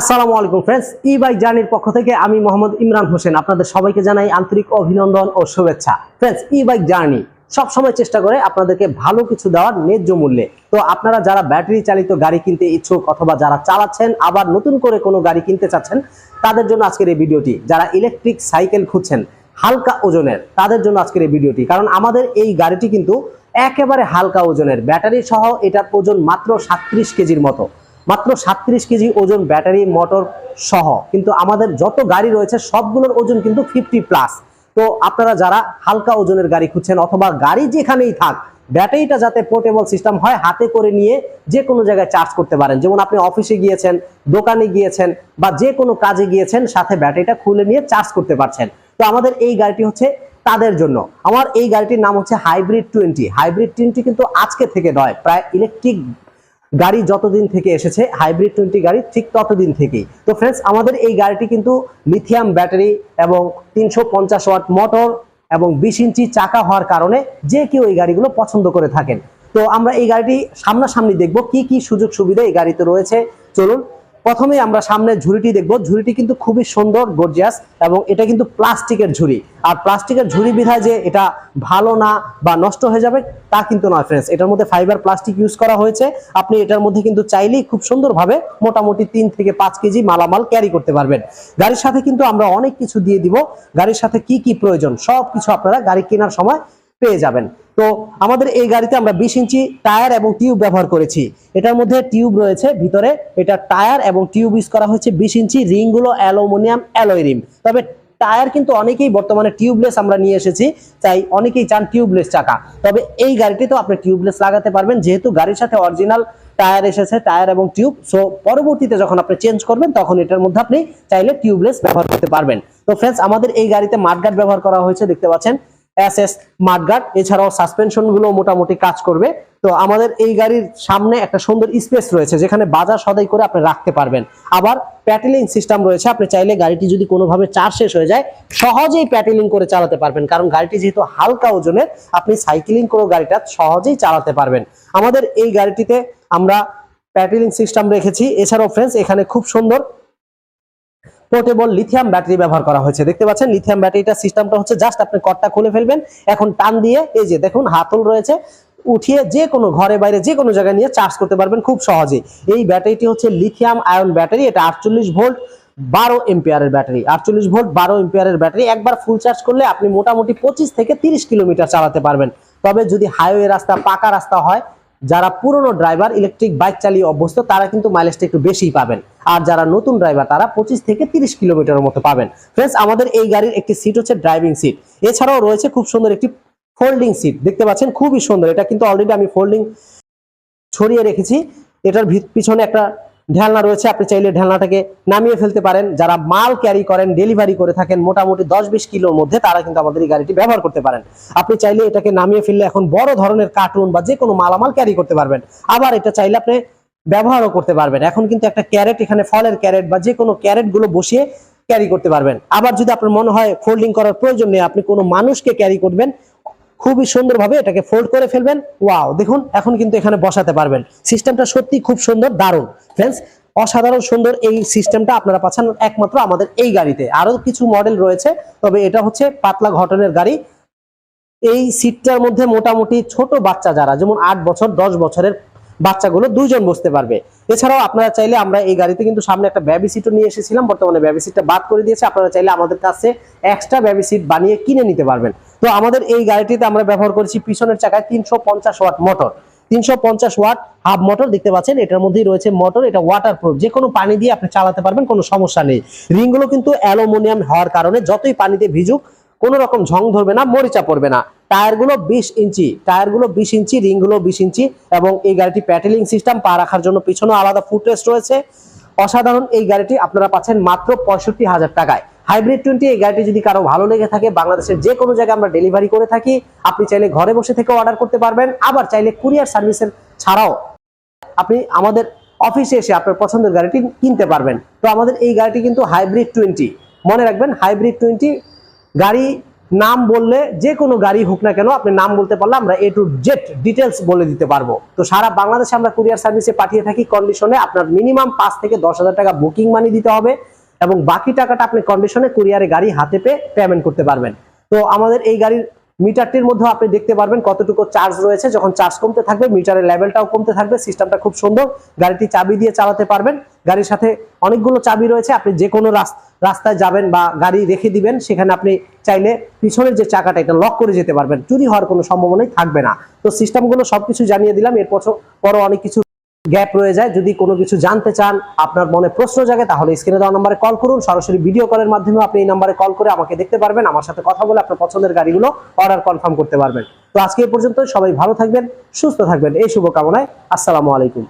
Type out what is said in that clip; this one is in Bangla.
আসসালামু আলাইকুম ফ্রেন্ডস ই বাইক জার্নির পক্ষ থেকে আমি মোহাম্মদ ইমরান হোসেন। আপনাদের সবাইকে জানাই আন্তরিক অভিনন্দন ও শুভেচ্ছা। ফ্রেন্ডস ই বাইক জার্নি সবসময় চেষ্টা করে আপনাদেরকে ভালো কিছু দেওয়ার ন্যায্য মূল্যে। তো আপনারা যারা ব্যাটারি চালিত গাড়ি কিনতে ইচ্ছুক অথবা যারা চালাচ্ছেন, আবার নতুন করে কোনো গাড়ি কিনতে চাচ্ছেন, তাদের জন্য আজকের এই ভিডিওটি। যারা ইলেকট্রিক সাইকেল খুঁজছেন, হালকা ওজনের, তাদের জন্য আজকের এই ভিডিওটি। কারণ আমাদের এই গাড়িটি কিন্তু একেবারে হালকা ওজনের। ব্যাটারি সহ এটার ওজন মাত্র সাতত্রিশ কেজির মতো। মাত্র সাতত্রিশ কেজি ওজন ব্যাটারি, মোটর সহ। কিন্তু আমাদের যত গাড়ি রয়েছে, সবগুলোর ওজন কিন্তু ফিফটি প্লাস। তো আপনারা যারা হালকা ওজনের গাড়ি খুঁজছেন অথবা গাড়ি যেখানেই থাক, ব্যাটারিটা যাতে পোর্টেবল সিস্টেম হয়, হাতে করে নিয়ে যে কোনো জায়গায় চার্জ করতে পারেন। যেমন আপনি অফিসে গিয়েছেন, দোকানে গিয়েছেন বা যে কোনো কাজে গিয়েছেন, সাথে ব্যাটারিটা খুলে নিয়ে চার্জ করতে পারছেন। তো আমাদের এই গাড়িটি হচ্ছে তাদের জন্য। আমার এই গাড়িটির নাম হচ্ছে হাইব্রিড টোয়েন্টি। হাইব্রিড টোয়েন্টি কিন্তু আজকে থেকে নয়, প্রায় ইলেকট্রিক গাড়ি যতদিন থেকে এসেছে হাইব্রিড টোয়েন্টি গাড়ি ঠিক ততদিন থেকেই। তো ফ্রেন্ডস আমাদের এই গাড়িটি কিন্তু লিথিয়াম ব্যাটারি এবং তিনশো পঞ্চাশ ওয়াট মোটর এবং বিশ ইঞ্চি চাকা হওয়ার কারণে যে কেউ এই গাড়িগুলো পছন্দ করে থাকেন। তো আমরা এই গাড়িটি সামনাসামনি দেখব কি কি সুযোগ সুবিধা এই গাড়িতে রয়েছে। চলুন প্রথমে আমরা সামনে ঝুড়িটি দেখব। ঝুড়িটি কিন্তু খুবই সুন্দর গর্জিয়াস এবং এটা কিন্তু প্লাস্টিকের ঝুড়ি। আর প্লাস্টিকের ঝুড়ি বিধায় যে এটা ভালো না বা নষ্ট হয়ে যাবে, তা কিন্তু নয় ফ্রেন্ডস এটার মধ্যে ফাইবার প্লাস্টিক ইউজ করা হয়েছে। আপনি এটার মধ্যে কিন্তু চাইলেই খুব সুন্দরভাবে মোটামুটি তিন থেকে পাঁচ কেজি মালামাল ক্যারি করতে পারবেন। গাড়ির সাথে কিন্তু আমরা অনেক কিছু দিয়ে দিব। গাড়ির সাথে কি কি প্রয়োজন সব কিছু আপনারা গাড়ি কেনার সময় পেয়ে যাবেন। তো আমাদের এই গাড়িতে আমরা বিশ ইঞ্চি টায়ার এবং টিউব ব্যবহার করেছি। এটার মধ্যে টিউব রয়েছে, ভিতরে এটা টায়ার এবং টিউব ইউজ করা হয়েছে বিশ ইঞ্চি রিংগুলো অ্যালুমিনিয়াম অ্যালয় রিম। তবে টায়ার কিন্তু অনেকেই বর্তমানে টিউবলেস আমরা নিয়ে এসেছি, তাই অনেকেই চান টিউবলেস চাকা। তবে এই গাড়িটিতেও আপনি টিউবলেস লাগাতে পারবেন, যেহেতু গাড়ির সাথে অরিজিনাল টায়ার এসেছে, টায়ার এবং টিউব। সো পরবর্তীতে যখন আপনি চেঞ্জ করবেন, তখন এটার মধ্যে আপনি চাইলে টিউবলেস ব্যবহার করতে পারবেন। তো ফ্রেন্ডস আমাদের এই গাড়িতে মাঠগার্ড ব্যবহার করা হয়েছে, দেখতে পাচ্ছেন। এস এস এছাড়াও সাসপেনশনগুলো মোটামুটি কাজ করবে। তো আমাদের এই গাড়ির সামনে একটা সুন্দর স্পেস রয়েছে, যেখানে বাজার সদাই করে আপনি রাখতে পারবেন। আবার প্যাটেলিং সিস্টেম রয়েছে, আপনি চাইলে গাড়িটি যদি কোনোভাবে চার্জ শেষ হয়ে যায়, সহজেই প্যাটেলিং করে চালাতে পারবেন। কারণ গাড়িটি যেহেতু হালকা ওজনের, আপনি সাইকেলিং করে গাড়িটা সহজেই চালাতে পারবেন। আমাদের এই গাড়িটিতে আমরা প্যাটেলিং সিস্টেম রেখেছি। এছাড়াও ফ্রেন্ডস এখানে খুব সুন্দর পোর্টেবল লিথিয়াম ব্যাটারি ব্যবহার করা হয়েছে। দেখতে পাচ্ছেন লিথিয়াম ব্যাটারিটা সিস্টেমটা হচ্ছে জাস্ট আপনি কটটা খুলে ফেলবেন। এখন টান দিয়ে এই যে দেখুন, হাতল রয়েছে। উঠিয়ে যে কোনো ঘরে বাইরে যে কোনো জায়গায় নিয়ে চার্জ করতে পারবেন খুব সহজে এই ব্যাটারিটি হচ্ছে লিথিয়াম আয়ন ব্যাটারি এটা আটচল্লিশ ভোল্ট বারো এম্পিয়ারের ব্যাটারি আটচল্লিশ ভোল্ট বারো এম্পিয়ারের ব্যাটারি একবার ফুল চার্জ করলে আপনি মোটামুটি পঁচিশ থেকে তিরিশ কিলোমিটার চালাতে পারবেন। তবে যদি হাইওয়ে রাস্তা, পাকা রাস্তা হয় যারা পুরনো ড্রাইভার ইলেকট্রিক বাইক চালিয়ে অভ্যস্ত, তারা কিন্তু মাইলেজটা একটু বেশি পাবেন। আর যারা নতুন ড্রাইভার, তারা পঁচিশ থেকে তিরিশ কিলোমিটারের মতো পাবেন। ফ্রেন্ডস আমাদের এই গাড়ির একটি সিট হচ্ছে ড্রাইভিং সিট এছাড়াও রয়েছে খুব সুন্দর একটি ফোল্ডিং সিট দেখতে পাচ্ছেন, খুবই সুন্দর। এটা কিন্তু অলরেডি আমি ফোল্ডিং ছড়িয়ে রেখেছি। এটার পিছনে একটা ঢেলনা রয়েছে, আপনি চাইলে ঢেলনাটাকে নামিয়ে ফেলতে পারেন। যারা মাল ক্যারি করেন ডেলিভারি করে থাকেন, মোটামুটি দশ বিশ কিলোর মধ্যে, তারা কিন্তু আমাদের এই গাড়িটি ব্যবহার করতে পারেন। আপনি চাইলে এটাকে নামিয়ে ফেললে এখন বড় ধরনের কার্টুন বা যে কোনো মালামাল ক্যারি করতে পারবেন। আবার এটা চাইলে আপনি ব্যবহারও করতে পারবেন। এখন কিন্তু একটা ক্যারেট এখানে ফলের ক্যারেট বা যে কোনো ক্যারেটগুলো বসিয়ে ক্যারি করতে পারবেন। আবার যদি আপনার মনে হয় ফোল্ডিং করার প্রয়োজন নেই, আপনি কোনো মানুষকে ক্যারি করবেন খুবই সুন্দরভাবে এটাকে ফোল্ড করে ফেলবেন। ওয়াও দেখুন, এখন কিন্তু এখানে বসাতে পারবেন। সিস্টেমটা সত্যি খুব সুন্দর, দারুণ। ফ্রেন্ডস অসাধারণ সুন্দর এই সিস্টেমটা আপনারা পাচ্ছেন একমাত্র আমাদের এই গাড়িতে। আরও কিছু মডেল রয়েছে, তবে এটা হচ্ছে পাতলা ঘটনের গাড়ি। এই সিটটার মধ্যে মোটামুটি ছোট বাচ্চা যারা, যেমন আট বছর, দশ বছরের বাচ্চাগুলো দুইজন বসতে পারবে। এছাড়াও আপনারা চাইলে আমরা এই গাড়িতে কিন্তু সামনে একটা ব্যাবি সিটও নিয়ে এসেছিলাম, বর্তমানে ব্যাবি সিটটা বাদ করে দিয়েছে। আপনারা চাইলে আমাদের কাছে এক্সট্রা ব্যাবি সিট বানিয়ে কিনে নিতে পারবেন। তো আমাদের এই গাড়িটিতে আমরা ব্যবহার করেছি পিছনের চাকায় তিনশো পঞ্চাশ ওয়াট মোটর। তিনশো পঞ্চাশ ওয়াট হাফ মোটর দেখতে পাচ্ছেন, এটার মধ্যেই রয়েছে মোটর, এটা ওয়াটার প্রুফ যে কোনো পানি দিয়ে আপনি চালাতে পারবেন, কোনো সমস্যা নেই। রিংগুলো কিন্তু অ্যালুমিনিয়াম হওয়ার কারণে যতই পানিতে ভিজুক, কোনো রকম ঝং ধরবে না, মরিচা পড়বে না। টায়ারগুলো বিশ ইঞ্চি, টায়ারগুলো বিশ ইঞ্চি, রিংগুলো বিশ ইঞ্চি এবং এই গাড়িটি প্যাটেলিং সিস্টেম পা রাখার জন্য পিছনে আলাদা ফুটরেস্ট রয়েছে। অসাধারণ এই গাড়িটি আপনারা পাচ্ছেন মাত্র পঁয়ষট্টি হাজার টাকায়। হাইব্রিড টোয়েন্টি এই গাড়িটি যদি কারও ভালো লেগে থাকে, বাংলাদেশের যে কোনো জায়গায় আমরা ডেলিভারি করে থাকি, আপনি চাইলে ঘরে বসে থেকে অর্ডার করতে পারবেন, আবার চাইলে কুরিয়ার সার্ভিসের ছাড়াও আপনি আমাদের অফিসে এসে আপনার পছন্দের গাড়িটি কিনতে পারবেন। তো আমাদের এই গাড়িটি কিন্তু হাইব্রিড টোয়েন্টি মনে রাখবেন হাইব্রিড টোয়েন্টি গাড়ি নাম বললে যে কোনো গাড়ি হোক না কেন, আপনি নাম বলতে পারলে আমরা এ টু জেড ডিটেলস বলে দিতে পারব। তো সারা বাংলাদেশে আমরা কুরিয়ার সার্ভিসে পাঠিয়ে থাকি কন্ডিশনে আপনার মিনিমাম পাঁচ থেকে দশ হাজার টাকা বুকিং মানি দিতে হবে। এবং বাকি টাকাটা আপনি কন্ডিশনে কুরিয়ারে গাড়ি হাতে পেয়ে পেমেন্ট করতে পারবেন। তো আমাদের এই গাড়ির মিটারটির মধ্যে আপনি দেখতে পারবেন কতটুকু চার্জ রয়েছে। যখন চার্জ কমতে থাকবে মিটারের লেভেলটাও কমতে থাকবে সিস্টেমটা খুব সুন্দর। গাড়িটি চাবি দিয়ে চালাতে পারবেন। গাড়ির সাথে অনেকগুলো চাবি রয়েছে। আপনি যে কোনো রাস্তায় যাবেন বা গাড়ি রেখে দিবেন, সেখানে আপনি চাইলে পিছনের যে চাকাটা, এটা লক করে যেতে পারবেন। চুরি হওয়ার কোনো সম্ভাবনাই থাকবে না। তো সিস্টেমগুলো সবকিছু জানিয়ে দিলাম। এরপর পরও অনেক কিছু গ্যাপ রয়ে যায়। যদি কোনো কিছু জানতে চান, আপনার মনে প্রশ্ন জাগে, তাহলে স্ক্রিনে দেওয়া নম্বরে কল করুন। সরাসরি ভিডিও কলের মাধ্যমে আপনি এই নম্বরে কল করে আমাকে দেখতে পারবেন। আমার সাথে কথা বলে আপনার পছন্দের গাড়িগুলো অর্ডার কনফার্ম করতে পারবেন। তো আজকে এই পর্যন্ত সবাই ভালো থাকবেন, সুস্থ থাকবেন। এই শুভকামনায় আসসালামু আলাইকুম।